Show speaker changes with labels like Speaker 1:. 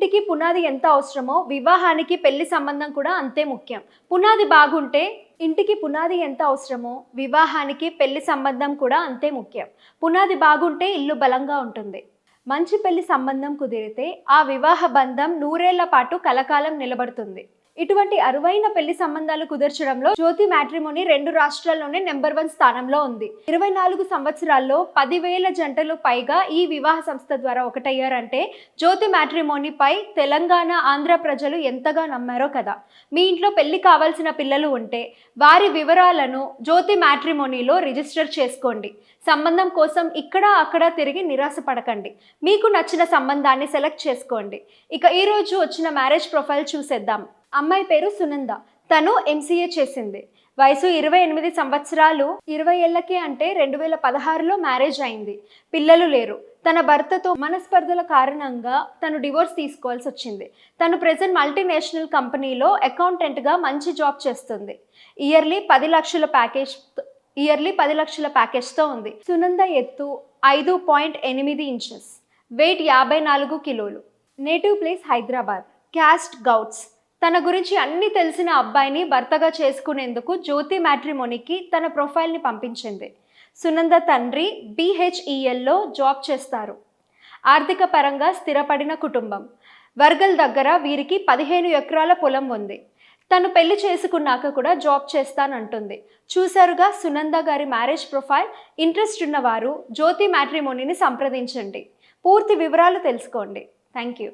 Speaker 1: ఇంటికి పునాది ఎంత అవసరమో వివాహానికి పెళ్ళి సంబంధం కూడా అంతే ముఖ్యం. పునాది బాగుంటే ఇంటికి పునాది ఎంత అవసరమో వివాహానికి పెళ్ళి సంబంధం కూడా అంతే ముఖ్యం. పునాది బాగుంటే ఇల్లు బలంగా ఉంటుంది. మంచి పెళ్ళి సంబంధం కుదిరితే ఆ వివాహ బంధం నూరేళ్ళ పాటు కలకాలం నిలబడుతుంది. ఇటువంటి అరువైన పెళ్ళి సంబంధాలు కుదర్చడంలో జ్యోతి మ్యాట్రిమోని రెండు రాష్ట్రాల్లోనే నెంబర్ వన్ స్థానంలో ఉంది. ఇరవై నాలుగు సంవత్సరాల్లో పదివేల జంటలు పైగా ఈ వివాహ సంస్థ ద్వారా ఒకటయ్యారంటే జ్యోతి మ్యాట్రిమోనిపై తెలంగాణ ఆంధ్ర ప్రజలు ఎంతగా నమ్మారో కదా. మీ ఇంట్లో పెళ్ళి కావాల్సిన పిల్లలు ఉంటే వారి వివరాలను జ్యోతి మ్యాట్రిమోనీలో రిజిస్టర్ చేసుకోండి. సంబంధం కోసం ఇక్కడ అక్కడ తిరిగి నిరాశపడకండి మీకు నచ్చిన సంబంధాన్ని సెలెక్ట్ చేసుకోండి. ఇక ఈరోజు వచ్చిన మ్యారేజ్ ప్రొఫైల్ చూసేద్దాం. అమ్మాయి పేరు సునంద. తను ఎంసీఏ చేసింది. వయసు ఇరవై ఎనిమిది సంవత్సరాలు. ఇరవై ఏళ్ళకి అంటే రెండు వేల పదహారులో మ్యారేజ్ అయింది. పిల్లలు లేరు. తన భర్తతో మనస్పర్ధల కారణంగా తను డివోర్స్ తీసుకోవాల్సి వచ్చింది. తను ప్రజెంట్ మల్టీనేషనల్ కంపెనీలో అకౌంటెంట్గా మంచి జాబ్ చేస్తుంది. ఇయర్లీ పది లక్షల ప్యాకేజ్ ఇయర్లీ పది లక్షల ప్యాకేజ్తో ఉంది. సునంద ఎత్తు ఐదు పాయింట్ ఎనిమిది ఇంచెస్ వెయిట్ యాభై నాలుగు కిలోలు. Native place Hyderabad. క్యాస్ట్ గౌట్స్ తన గురించి అన్ని తెలిసిన అబ్బాయిని భర్తగా చేసుకునేందుకు జ్యోతి మ్యాట్రిమోనికి తన ప్రొఫైల్ని పంపించింది. సునంద తండ్రి బీహెచ్ఈఎల్లో జాబ్ చేస్తారు. ఆర్థిక పరంగా స్థిరపడిన కుటుంబం. వర్గల్ దగ్గర వీరికి పదిహేను ఎకరాల పొలం ఉంది. తను పెళ్ళి చేసుకున్నాక కూడా జాబ్ చేస్తానంటుంది. చూశారుగా సునంద గారి మ్యారేజ్ ప్రొఫైల్ ఇంట్రెస్ట్ ఉన్నవారు జ్యోతి మ్యాట్రిమోనీని సంప్రదించండి. పూర్తి వివరాలు తెలుసుకోండి. Thank you